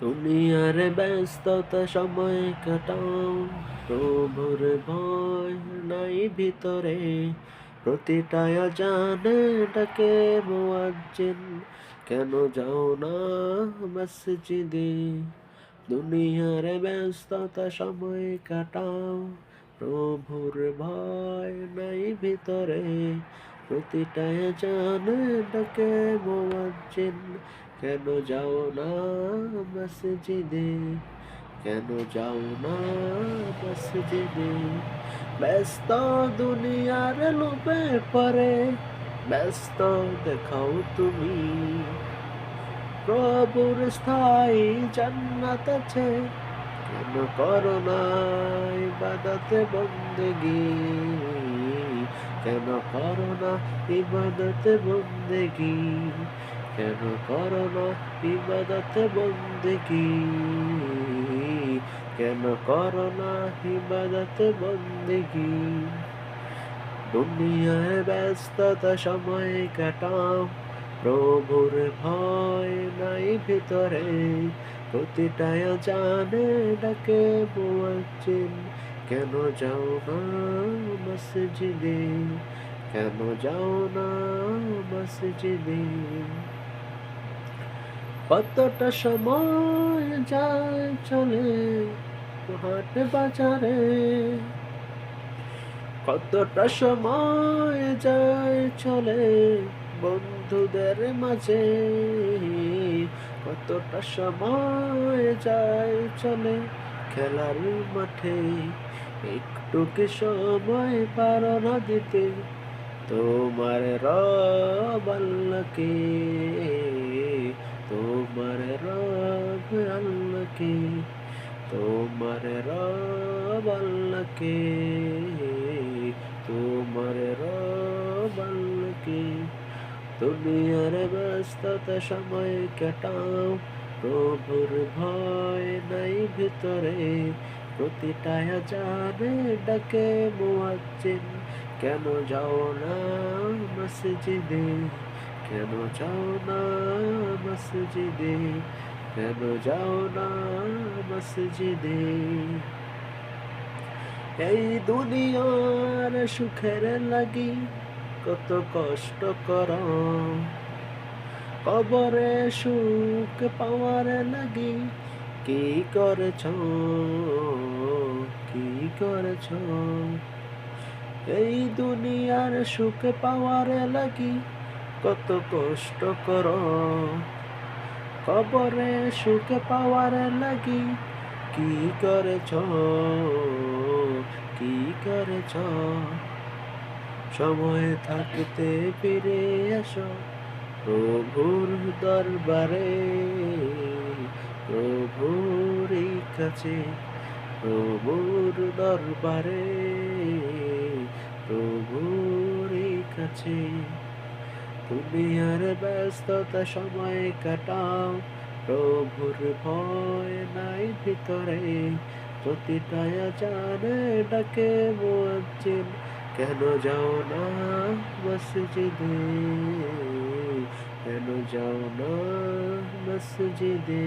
দুনিয়ার ব্যস্ততা সময় কাটাও, প্রভুর ভয় নাই ভিতরে। প্রতিটা জানে ডাকে মোয়াজ্জিন কেন যাও না মসজিদে? দুনিয়ার ব্যস্ততা সময় কাটাও, প্রভুর ভয় নাই ভিতরে। প্রতিটা জানে ডাকে মোয়াজ্জিন, কেন যাও না মসজিদে? কেন যাও না মসজিদে? ব্যস্ত দুনিয়ার লোপে পরে ব্যস্ত দেখাও তুমি। প্রভুর স্থায়ী জান্নাত আছে, কেন করো না ইবাদতে বন্দেগি? কেন করো না ইবাদতে বন্দেগি? কেন করো না ইবাদতে বন্দেগি? কেন করো না ইবাদতে বন্দেগি? দুনিয়ায় ব্যস্ততা সময় কাটাও, প্রভুর ভয় নাই ভিতরে। প্রতিটা জানে ডাকে বুয়াচ্ছেন কেন যাও না মসজিদে? কেন যাও না মসজিদে? কতটা সময় যায় চলে হাট বাজারে? কতটা সময় যায় চলে বন্ধুদের মাঝে? কতটা সময় যায় চলে খেলার মাঠে একটু কি সময় পার না দিতে? তোমার রব আল্লাহকে, তোমার রব আল্লাহকে, তোমার রব আল্লাহকে, তোমার রব আল্লাহকে। দুনিয়ার ব্যস্ততা সময় কাটাও প্রভুর ভয় নাই ভিতরে, প্রতিটা জানে ডাকে মুয়াজ্জিন, কেন যাও না মসজিদে? কেন যাও না মসজিদে? কেন যাও না মসজিদে? এই দুনিয়ার সুখের লাগি কত কষ্ট কর। কবরে সুখ পাওয়ার লাগি, কি করেছ? কি করেছ? এই দুনিয়ার সুখ পাওয়ার লাগি, কত কষ্ট কর। কবরে সুখ পাওয়ার লাগি, কি করেছ? কি করেছ? সময় থাকতে ফিরে আসো প্রভুর দরবারে প্রভুর কাছে, প্রভুর দরবারে প্রভুর কাছে। দুনিয়ার ব্যস্ততা সময় কাটাও, প্রভুর ভয় নাই ভিতরে। প্রতিটা জানে ডাকে মুয়াজ্জিন কেন যাও না মসজিদে? কেন যাও না মসজিদে